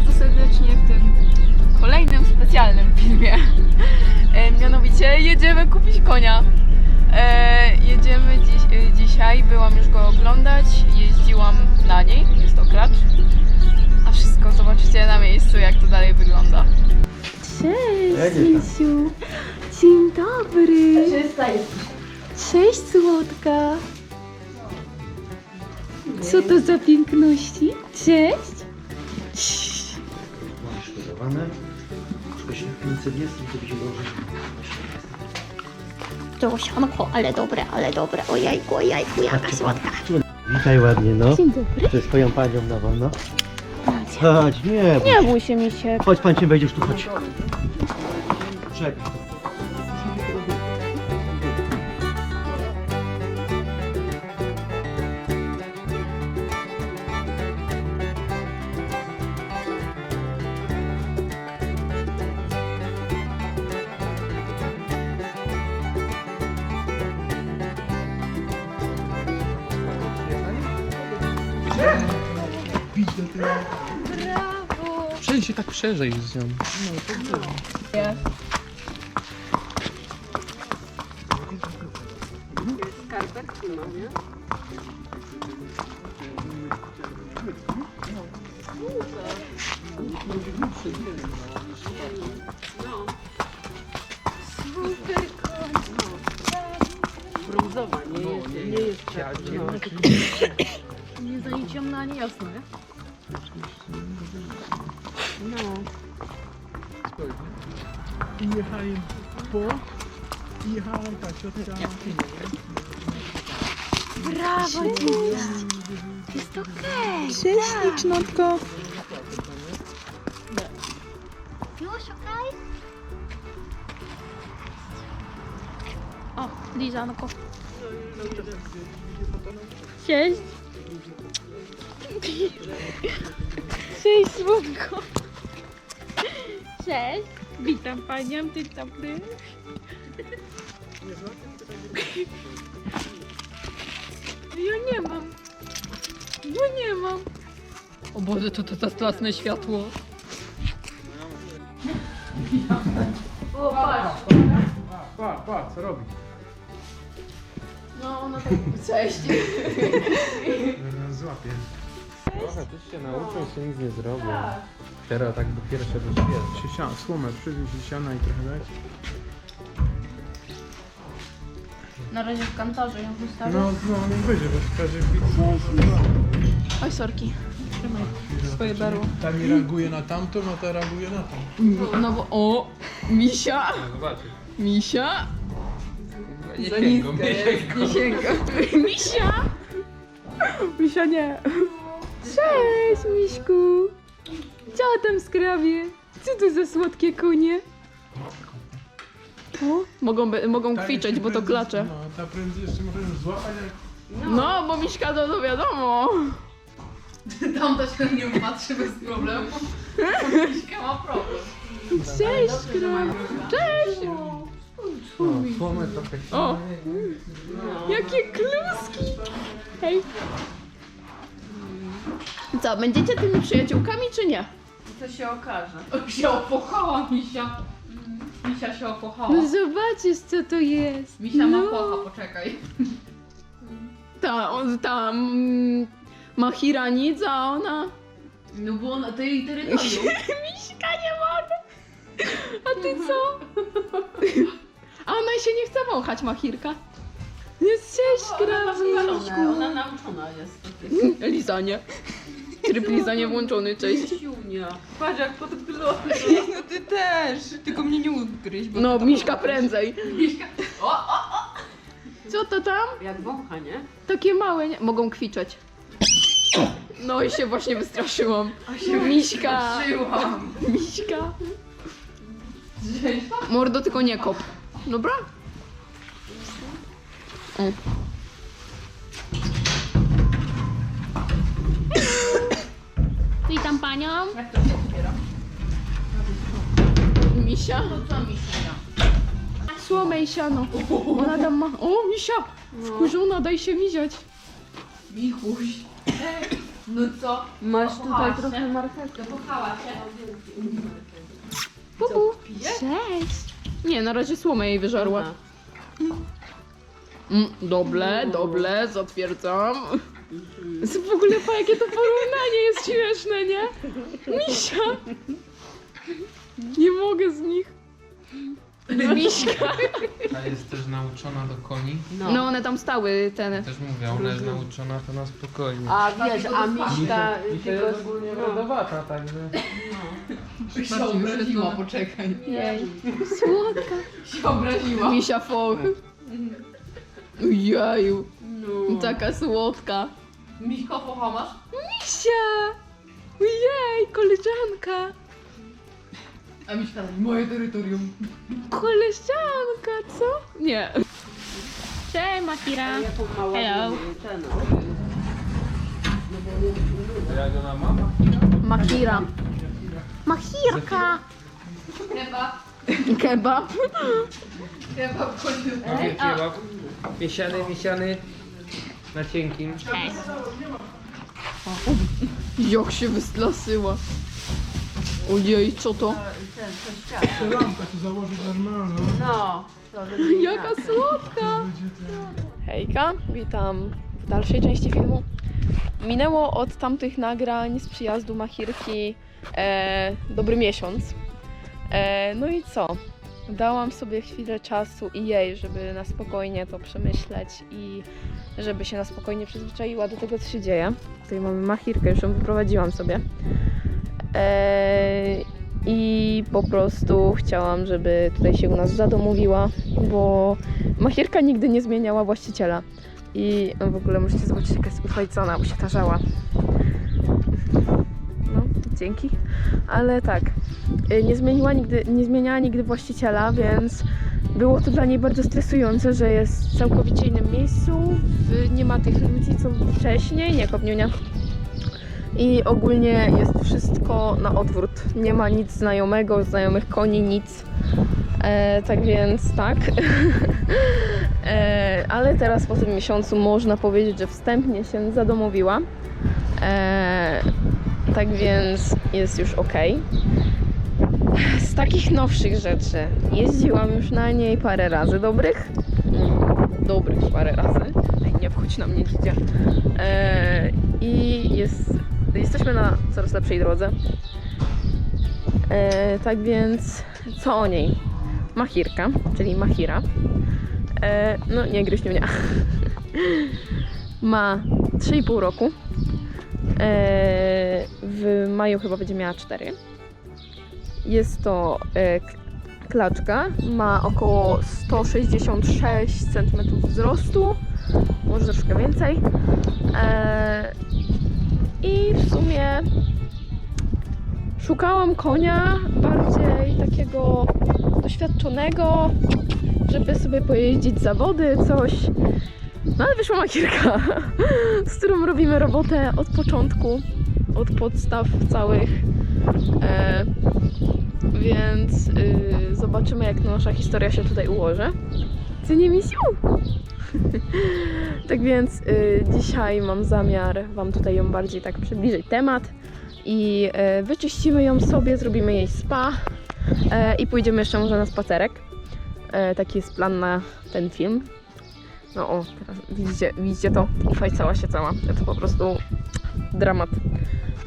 bardzo serdecznie w tym kolejnym specjalnym filmie. E, mianowicie jedziemy kupić konia. E, jedziemy dziś, e, dzisiaj, byłam już go oglądać, jeździłam na niej, jest to klacz. A wszystko zobaczycie na miejscu, jak to dalej wygląda. Cześć, Misiu. Dzień dobry. Cześć, słodka. Co to za piękności? Cześć. Dodawane. Troszkę 500 jest, to będzie dobrze. Ale dobre, ale dobre. Ojejku, ojejku, jaka słodka. Witaj ładnie, no. Dzień dobry. To jest twoją panią nową, no. Chodź, nie bój Nie bój się, misiek. Chodź, pan cię wejdziesz tu, chodź. Czekaj. Przejdź się tak szerzej z nią. Nie za nic ciemno, ani jasno, nie? I jechali po... I jechała ta ciotka... Brawo, cześć. Jest okej. Cześć, ślicznotko. Już okej? O, lizanko. Cześć. Cześć, słodko. Cześć. Witam panią, ty dobry. Ja nie mam. Ja nie mam. O Boże, to to to straszne światło. Pa, pa, co robi? No, no tak. Cześć. Złapie. Trochę też się nauczą, się nic nie zrobią. Teraz tak dopiero się doświadczy. Siana, słomę, przywieźć siana i trochę dać. Na razie w kantorze ją wystawię. No, no, nie będzie, bo w każdym chwili Oj, sorki. Swoje berło. ta mi reaguje na tamtą, a ta reaguje na tą. No bo, o, misia, Zobaczcie. misia. Nie Za sięgam, niska nie jest, sięgam. nie sięgam. Misia! Misia nie. Cześć, Miśku. Co tam skrabie? Co to za słodkie konie? O, mogą, be- mogą Ta kwiczeć, jeszcze bo to prędzej- klacze. No, ta prędzej jeszcze możemy złapać, jak No, bo Miśka to, to wiadomo. Tamta się nie patrzy bez problemu. Miśka ma problem. Cześć, skrab. Cześć. no, słomę trochę O, jakie kluski. Hej. Co, będziecie tymi przyjaciółkami, czy nie? To się okaże. Się opochała Misia. Misia się opochała. No zobaczysz, co to jest. Misia ma no. pocha, poczekaj. Ta, on, ta mm, Mahiranica, a ona... No bo ona, to jej terytorium. Miśka, nie mogę. A ty co? A ona się nie chce wąchać, Mahirka. Jest cześć, Ona ma ona nauczona jest. do tych. Tryb lizanie włączony, cześć. Siunia. Patrz jak podgląda. No ty też, tylko mnie nie ugryź, bo No, to Miśka prędzej. Miśka. O, o, Co to tam? jak wącha, nie? Takie małe, nie? Mogą kwiczeć. No i się właśnie wystraszyłam. Miśka. Żyłam. Miśka. Mordo, tylko nie kop. Dobra? O. panią. Jak to się otwiera? Misia? To co Misia? Słomę i siano. Ona tam ma... O, misia! Wkurzona, daj się miziać. Michuś. No co? Masz tutaj trochę marchewki. Zakochała się. Pupu. Cześć. Nie, na razie słomę jej wyżarła. Mm, doble, doble, zatwierdzam. W ogóle pa, jakie to porównanie jest śmieszne, nie? Misia. Nie mogę z nich. Miśka. A jest też nauczona do koni. No one tam stały, ten. Też mówię, ona jest nauczona to na spokojnie. A wiesz, a Miśka Misia jest ogólnie rodowata, także... Się obraziła, poczekaj. Jej. Słodka. Się obraziła. Misia foch. Jeju. Taka słodka. Miśko, focha masz? Misia! Ojej, koleżanka! A Miśka, moje terytorium. Koleżanka, co? Nie. Cześć, Makira. Hello. Jak ona ma? Makira. Machirka. Kebab. Chyba wchodził. Mówię kebab. Miesiany, miesiany. Na cienkim. Jak się wyslasyła. Ojej, co to? No. Jaka słodka! Hejka, witam w dalszej części filmu. Minęło od tamtych nagrań z przyjazdu Mahirki e, dobry miesiąc. E, no i co? Dałam sobie chwilę czasu i jej, żeby na spokojnie to przemyśleć i żeby się na spokojnie przyzwyczaiła do tego, co się dzieje. Tutaj mamy Mahirkę, już ją wyprowadziłam sobie. E, I po prostu chciałam, żeby tutaj się u nas zadomowiła, bo Mahirka nigdy nie zmieniała właściciela. I w ogóle musicie zobaczyć, jaka jest ufajcona, bo się tarzała. Dzięki. Ale tak, y, nie zmieniła nigdy, nie zmieniała nigdy właściciela, więc było to dla niej bardzo stresujące, że jest w całkowicie innym miejscu, nie ma tych ludzi, co wcześniej, nie kopniunia. I ogólnie jest wszystko na odwrót. Nie ma nic znajomego, znajomych koni, nic. E, tak więc tak. e, ale teraz po tym miesiącu można powiedzieć, że wstępnie się zadomowiła. E, tak więc jest już ok. Z takich nowszych rzeczy jeździłam już na niej parę razy dobrych. Mm, Dobrych parę razy. Ej, Nie wchodź na mnie, dzidzie. E, I jest, jesteśmy na coraz lepszej drodze. E, tak więc co o niej? Mahirka, czyli Mahira. E, no nie gryźniunia. Ma 3,5 roku. E, w maju chyba będzie miała 4. Jest to e, klaczka. Ma około 166 cm wzrostu. Może troszkę więcej. E, I w sumie szukałam konia bardziej takiego doświadczonego, żeby sobie pojeździć zawody, coś. No ale wyszła makierka, z którą robimy robotę od początku, od podstaw całych. E, więc y, zobaczymy, jak nasza historia się tutaj ułoży. Co nie misiu? tak więc y, dzisiaj mam zamiar Wam tutaj ją bardziej tak przybliżyć temat i e, wyczyścimy ją sobie, zrobimy jej spa e, i pójdziemy jeszcze może na spacerek. E, taki jest plan na ten film. No o, teraz widzicie, widzicie to? Fajcała się cała. To po prostu dramat.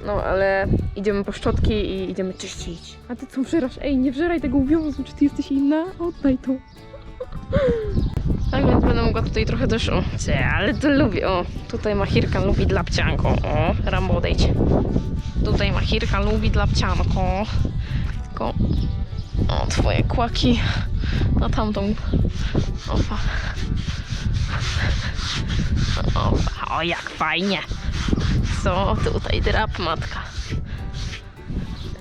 No ale idziemy po szczotki i idziemy czyścić. A ty co wżerasz? Ej, nie wżeraj tego uwiązu, czy ty jesteś inna? Oddaj to. Tak więc będę mogła tutaj trochę też, o, cie, ale to lubię, o, tutaj Mahirka lubi dlapcianko, o, Rambo odejdź. Tutaj Mahirka lubi dlapcianko, tylko, o, twoje kłaki na tamtą, opa. Opa, o, jak fajnie. Co tutaj drap, matka.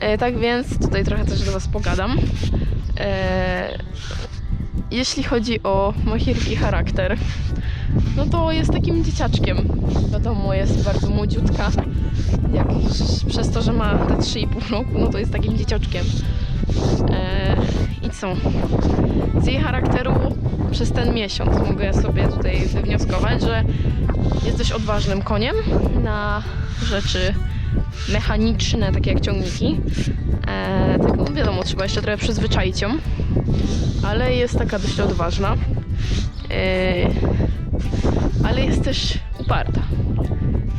E, tak więc tutaj trochę też do Was pogadam. E, jeśli chodzi o Mahirki charakter, no to jest takim dzieciaczkiem. Wiadomo, jest bardzo młodziutka. Jak, przez to, że ma te 3,5 roku, no to jest takim dzieciaczkiem. E, są. Z jej charakteru przez ten miesiąc mogę sobie tutaj wywnioskować, że jest odważnym koniem na rzeczy mechaniczne, takie jak ciągniki. E, tylko wiadomo, trzeba jeszcze trochę przyzwyczaić ją, ale jest taka dość odważna. E, ale jest też uparta.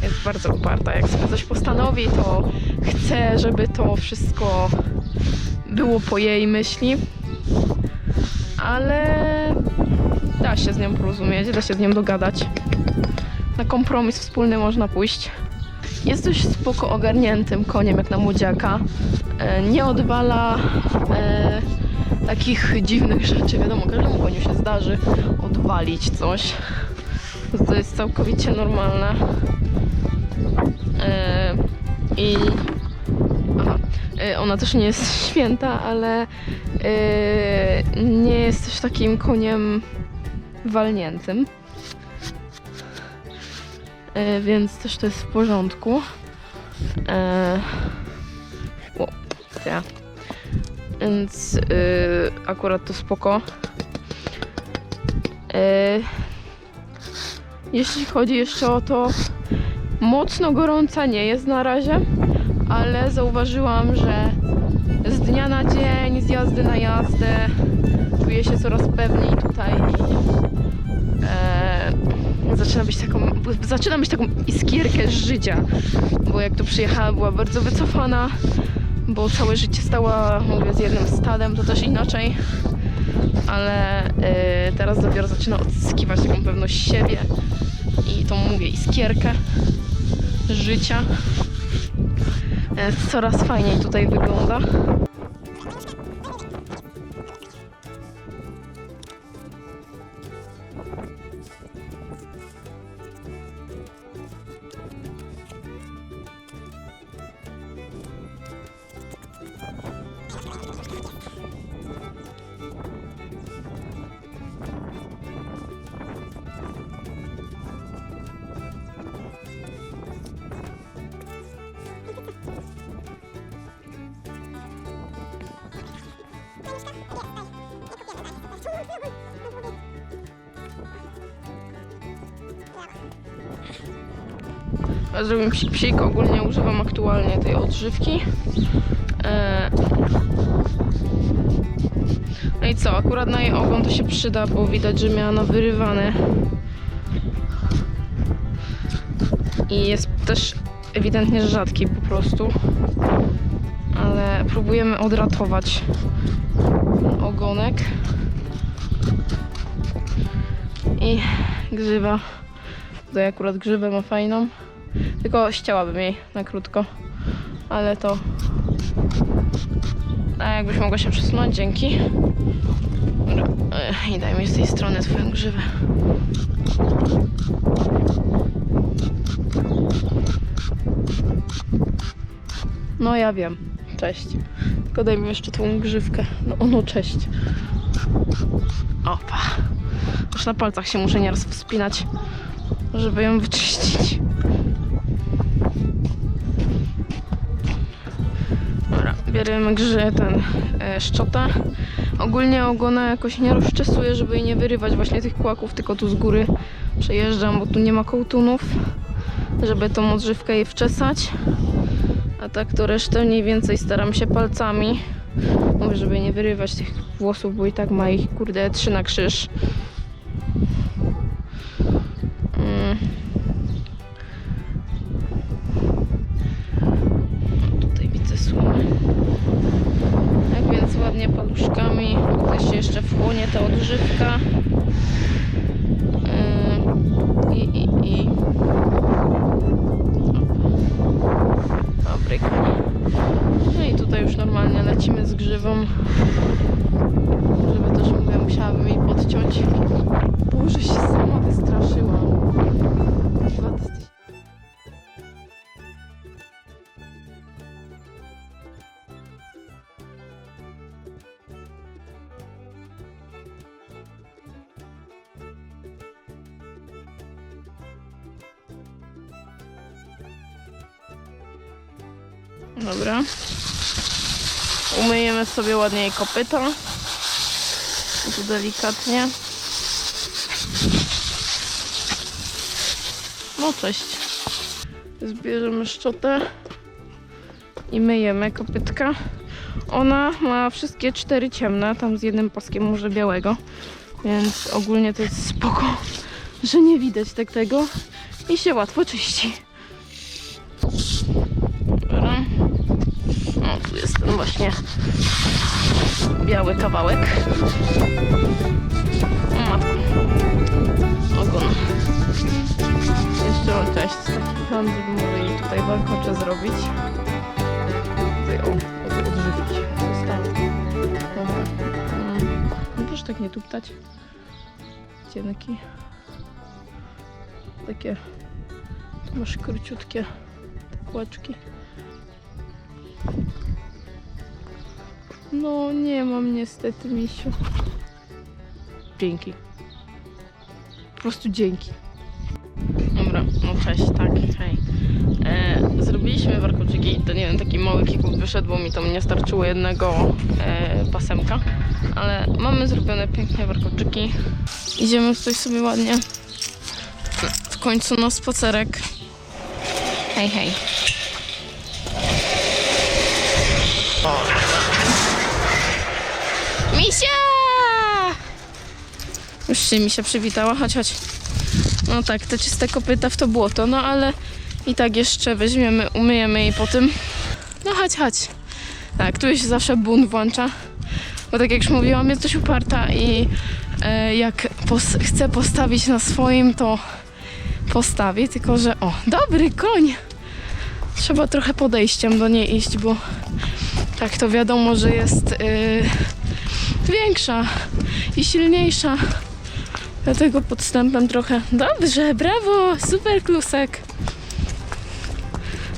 Jest bardzo uparta. Jak sobie coś postanowi, to chce, żeby to wszystko było po jej myśli. Ale da się z nią porozumieć, da się z nią dogadać. Na kompromis wspólny można pójść. Jest dość spoko ogarniętym koniem, jak na młodziaka. E, Nie odwala e, takich dziwnych rzeczy. Wiadomo, każdemu koniu się zdarzy odwalić coś. To jest całkowicie normalne. E, I e, ona też nie jest święta, ale e, nie jest też takim koniem walniętym. E, więc też to jest w porządku. O, ja. Więc e, akurat to spoko. E, jeśli chodzi jeszcze o to, mocno gorąca nie jest na razie, ale zauważyłam, że dnia na dzień, z jazdy na jazdę czuję się coraz pewniej tutaj e, zaczyna być taką, zaczyna być taką iskierkę życia, bo jak tu przyjechała była bardzo wycofana, bo całe życie stała, mówię, z jednym stadem, to też inaczej, ale e, teraz dopiero zaczyna odzyskiwać taką pewność siebie i tą, mówię, iskierkę życia. E, Coraz fajniej tutaj wygląda. Zrobimy psik psik, ogólnie używam aktualnie tej odżywki. E, No i co, akurat na jej ogon to się przyda, bo widać, że miała na wyrywane. I jest też ewidentnie rzadki po prostu. Ale próbujemy odratować ogonek. I grzywa. Tutaj akurat grzywę ma fajną. Tylko ścięłabym jej na krótko. Ale to... A jakbyś mogła się przesunąć, dzięki. Ech, I daj mi z tej strony twoją grzywę. No ja wiem. Cześć. Tylko daj mi jeszcze tą grzywkę. No, no cześć. Opa. Aż na palcach się muszę nieraz wspinać, żeby ją wyczyścić. Bierzemy grze ten e, szczotę. Ogólnie ogona jakoś nie rozczesuję, żeby jej nie wyrywać właśnie tych kłaków, tylko tu z góry przejeżdżam, bo tu nie ma kołtunów, żeby tą odżywkę jej wczesać. A tak to resztę mniej więcej staram się palcami. Żeby nie wyrywać tych włosów, bo i tak ma ich kurde trzy na krzyż. Sobie ładnie jej kopyta. Tu delikatnie. No cześć. Zbierzemy szczotę i myjemy kopytka. Ona ma wszystkie cztery ciemne, tam z jednym paskiem może białego. Więc ogólnie to jest spoko, że nie widać tak tego i się łatwo czyści. Tu jest ten właśnie biały kawałek. O matko. Ogon. Jeszcze mam cześć. Taki plan, żeby może tutaj warkocze zrobić. Tutaj, o, od- odżywić. Zostało. Dobra. Mm. No proszę tak nie tuptać. Cienki. Takie. Masz króciutkie te No nie mam niestety, misiu. Dzięki. Po prostu dzięki. Dobra, no cześć, tak, hej. E, zrobiliśmy warkoczyki, to nie wiem, taki mały kikup wyszedł, bo mi tam nie starczyło jednego e, pasemka. Ale mamy zrobione pięknie warkoczyki. Idziemy tutaj sobie ładnie w końcu na spacerek. Hej, hej. Misia! Już się Misia przywitała, chodź, chodź. No tak, te czyste kopyta w to błoto, no ale i tak jeszcze weźmiemy, umyjemy jej po tym. No chodź, chodź. Tak, tu się zawsze bunt włącza. Bo tak jak już mówiłam, jest dość uparta i e, jak pos chce postawić na swoim, to postawi, tylko że o, dobry koń! Trzeba trochę podejściem do niej iść, bo tak to wiadomo, że jest y, większa i silniejsza. Dlatego podstępem trochę. Dobrze, brawo, super klusek.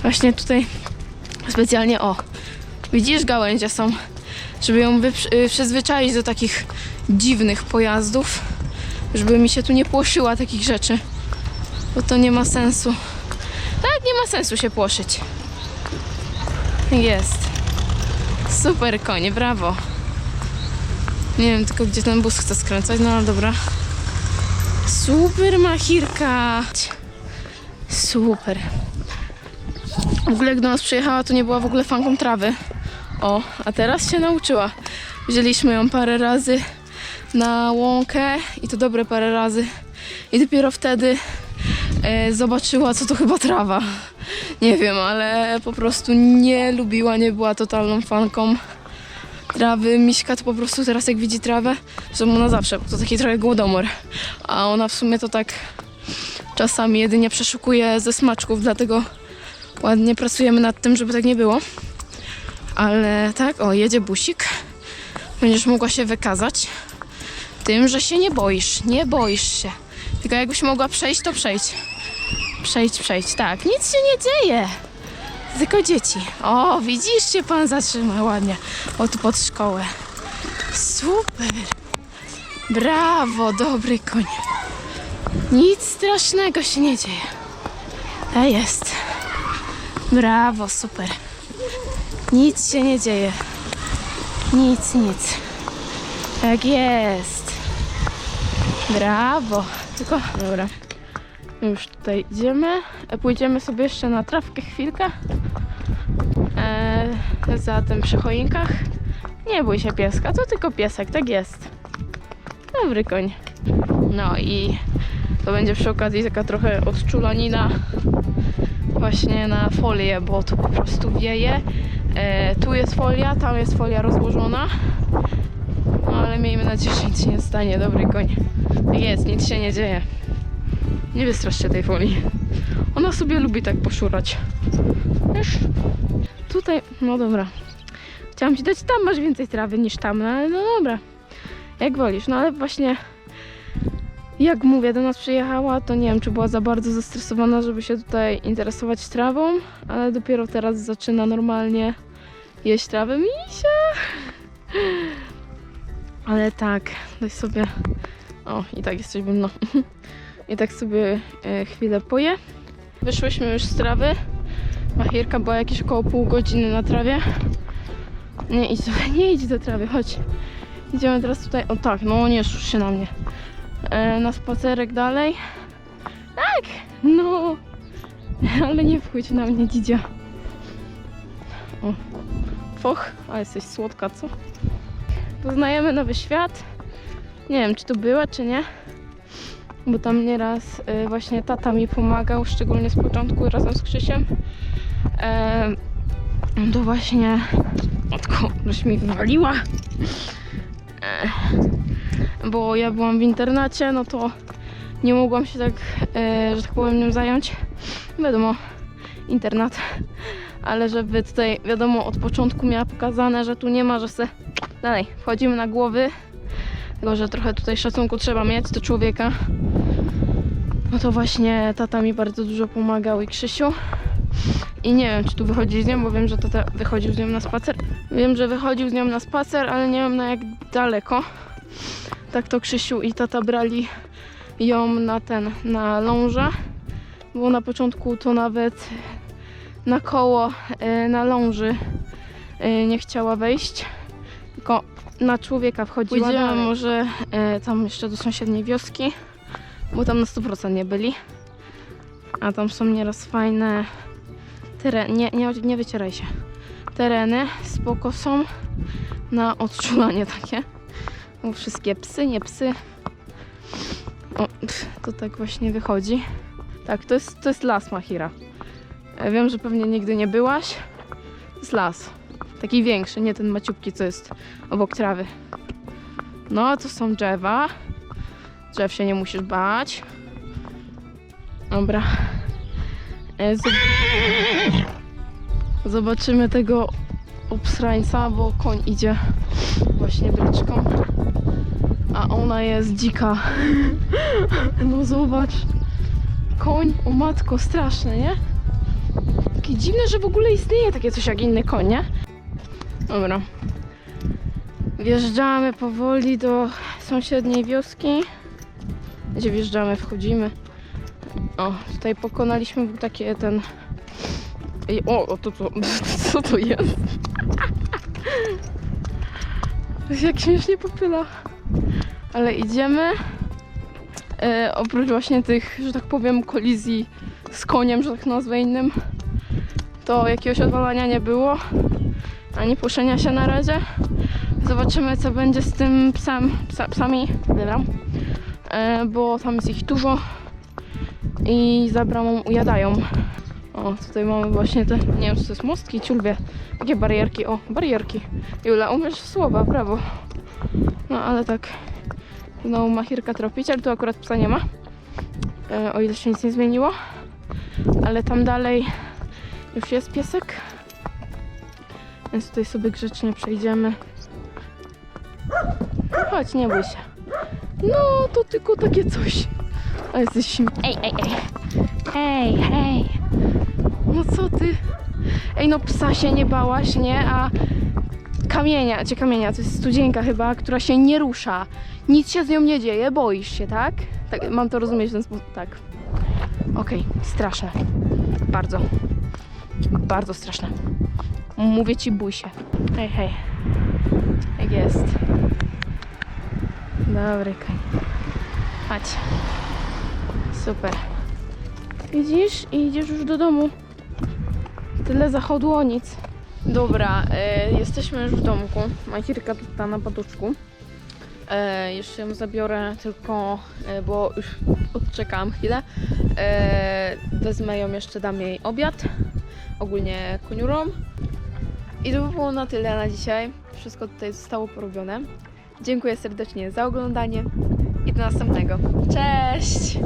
Właśnie tutaj specjalnie o. Widzisz, gałęzie są, żeby ją y, przyzwyczaić do takich dziwnych pojazdów, żeby mi się tu nie płoszyła takich rzeczy, bo to nie ma sensu. Tak, nie ma sensu się płoszyć. Jest. Super konie, brawo. Nie wiem tylko gdzie ten bus chce skręcać, no ale dobra. Super machirka. Super. W ogóle do nas przyjechała, to nie była w ogóle fanką trawy. O, a teraz się nauczyła. Wzięliśmy ją parę razy na łąkę i to dobre parę razy. I dopiero wtedy e, zobaczyła, co to chyba trawa. Nie wiem, ale po prostu nie lubiła, nie była totalną fanką trawy. Miśka to po prostu teraz jak widzi trawę, zresztą ona zawsze, bo to taki trochę głodomor. A ona w sumie to tak czasami jedynie przeszukuje ze smaczków, dlatego ładnie pracujemy nad tym, żeby tak nie było. Ale tak, o, jedzie busik. Będziesz mogła się wykazać tym, że się nie boisz. Nie boisz się. Tylko jakbyś mogła przejść, to przejdź. Przejdź, przejdź. Tak, nic się nie dzieje. Tylko dzieci. O, widzisz, się pan zatrzyma ładnie. O, tu pod szkołę. Super. Brawo, dobry koń. Nic strasznego się nie dzieje. A jest. Brawo, super. Nic się nie dzieje. Nic, nic. Tak jest. Brawo. Tylko, dobra. Już tutaj idziemy. Pójdziemy sobie jeszcze na trawkę chwilkę. E, za tym przy choinkach. Nie bój się pieska, to tylko piesek, tak jest. Dobry koń. No i to będzie przy okazji taka trochę odczulanina właśnie na folię, bo tu po prostu wieje. E, tu jest folia, tam jest folia rozłożona. No ale miejmy nadzieję, że nic się nie stanie. Dobry koń. Tak jest, nic się nie dzieje. Nie wystrasz się tej folii. Ona sobie lubi tak poszurać. Wiesz? Tutaj, no dobra. Chciałam ci dać, tam masz więcej trawy niż tam, no ale no dobra. Jak wolisz, no ale właśnie jak mówię, do nas przyjechała, to nie wiem, czy była za bardzo zestresowana, żeby się tutaj interesować trawą, ale dopiero teraz zaczyna normalnie jeść trawę. Misia! Ale tak, daj sobie... O, i tak jesteś no. I tak sobie e, chwilę poję. Wyszłyśmy już z trawy. Machirka była jakieś około pół godziny na trawie. Nie idź, nie idź do trawy, chodź. Idziemy teraz tutaj, o tak, no nie szusz się na mnie. E, na spacerek dalej. Tak, no. Ale nie wchodź na mnie, dzidzia. O, foch, a jesteś słodka, co? Poznajemy nowy świat. Nie wiem, czy tu była, czy nie. Bo tam nieraz y, właśnie tata mi pomagał, szczególnie z początku razem z Krzysiem. To właśnie... Matko, żeś mi wywaliła. E, bo ja byłam w internacie, no to nie mogłam się tak, e, że tak powiem, nim zająć. Wiadomo, internat. Ale żeby tutaj, wiadomo, od początku miała pokazane, że tu nie ma, że se... Dalej, wchodzimy na głowy. Że trochę tutaj szacunku trzeba mieć do człowieka. No to właśnie tata mi bardzo dużo pomagał i Krzysiu. I nie wiem, czy tu wychodzi z nią, bo wiem, że tata wychodził z nią na spacer. Wiem, że wychodził z nią na spacer, ale nie wiem na jak daleko. Tak to Krzysiu i tata brali ją na ten, na lążę. Bo na początku to nawet na koło, e, na ląży e, nie chciała wejść. Tylko na człowieka wchodziła. Pójdziemy może e, tam jeszcze do sąsiedniej wioski, bo tam na 100% nie byli. A tam są nieraz fajne tereny. Nie, nie, nie wycieraj się. Tereny spoko są na odczulanie takie. Bo wszystkie psy, nie psy. O, to tak właśnie wychodzi. Tak, to jest, to jest las Mahira. E, Wiem, że pewnie nigdy nie byłaś. To jest las. Taki większy, nie ten maciupki, co jest obok trawy. No, to są drzewa. Drzew się nie musisz bać. Dobra. E, zob- Zobaczymy tego obsrańca, bo koń idzie właśnie bryczką. A ona jest dzika. No zobacz. Koń, o matko, straszne, nie? Takie dziwne, że w ogóle istnieje takie coś jak inny koń, nie? Dobra. Wjeżdżamy powoli do sąsiedniej wioski. Gdzie wjeżdżamy, wchodzimy. O, tutaj pokonaliśmy był takie ten. Ej, o, o to co? Co to jest? Jak śmiesznie popyla. Ale idziemy. E, oprócz właśnie tych, że tak powiem, kolizji z koniem, że tak nazwę innym, to jakiegoś odwalania nie było, ani puszczenia się na razie. Zobaczymy, co będzie z tym psem, psa, psami, e, bo tam jest ich dużo i za bramą ujadają. O, tutaj mamy właśnie te, nie wiem, czy to jest mostki, ciulwie, takie barierki, o, barierki. Jula, umiesz słowa, brawo. No, ale tak, no, machirka ale tu akurat psa nie ma, e, o ile się nic nie zmieniło. Ale tam dalej już jest piesek, więc tutaj sobie grzecznie przejdziemy. Chodź, nie bój się. No, to tylko takie coś. Ale jesteś śmie... Ej, ej, ej. Hej. No co ty? Ej, no psa się nie bałaś, nie? A kamienia, czy kamienia, to jest studzienka chyba, która się nie rusza. Nic się z nią nie dzieje, boisz się, tak? Tak, mam to rozumieć w ten sposób, tak. Okej, straszne. Bardzo. Bardzo straszne. Mówię ci, bój się. Hej, hej. Jak jest. Dobry koń. Chodź. Super. Widzisz? I idziesz już do domu. Tyle zachodu o nic. Dobra, e, jesteśmy już w domku. Majtirka tutaj na paduszku. E, jeszcze ją zabiorę tylko, e, bo już odczekałam chwilę. E, wezmę ją jeszcze, dam jej obiad. Ogólnie koniurom. I to by było na tyle na dzisiaj. Wszystko tutaj zostało porobione. Dziękuję serdecznie za oglądanie i do następnego. Cześć!